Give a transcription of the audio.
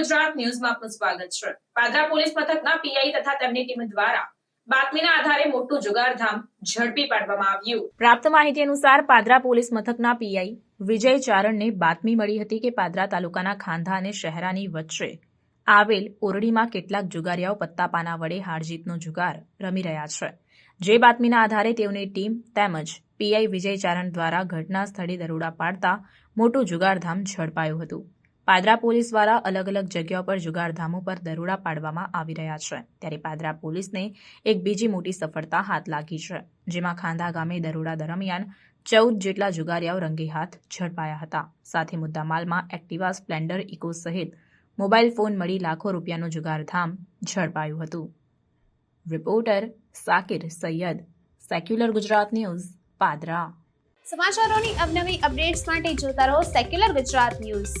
ગુજરાત ન્યૂઝમાં આપનું સ્વાગત છે. પાદરા પોલીસ મથકના પીઆઈ તથા તેમની ટીમ દ્વારા બાતમીના આધારે મોટું જુગારધામ ઝડપી પાડવામાં આવ્યું. પ્રાપ્ત માહિતી અનુસાર પાદરા પોલીસ મથકના પીઆઈ વિજય ચારણને બાતમી મળી હતી કે પાદરા તાલુકાના ખાંધા અને શહેરાની વચ્ચે આવેલ ઓરડીમાં કેટલાક જુગારિયાઓ પત્તાપાના વડે હારજીતનો જુગાર રમી રહ્યા છે. જે બાતમીના આધારે તેઓની ટીમ તેમજ પીઆઈ વિજય ચારણ દ્વારા ઘટના સ્થળે દરોડા પાડતા મોટું જુગારધામ ઝડપાયું હતું. પાદરા પોલીસ દ્વારા અલગ અલગ જગ્યાઓ પર જુગારધામો પર દરોડા પાડવામાં આવી રહ્યા છે. ત્યારે પાદરા પોલીસને એક બીજી મોટી સફળતા હાથ લાગી છે, જેમાં ખાંધા ગામે દરોડા દરમિયાન ચૌદ જેટલા જુગારીયાઓ રંગે હાથ ઝડપાયા હતા. સાથે મુદ્દામાલમાં એક્ટિવા સ્પ્લેન્ડર ઇકો સહિત મોબાઈલ ફોન મળી લાખો રૂપિયાનું જુગારધામ ઝડપાયું હતું. Reporter Sakir Saiyed, secular Gujarat news, Padra. સમાચારોની અવનવી અપડેટ્સ માટે જોતા રહો સેક્યુલર ગુજરાત ન્યૂઝ.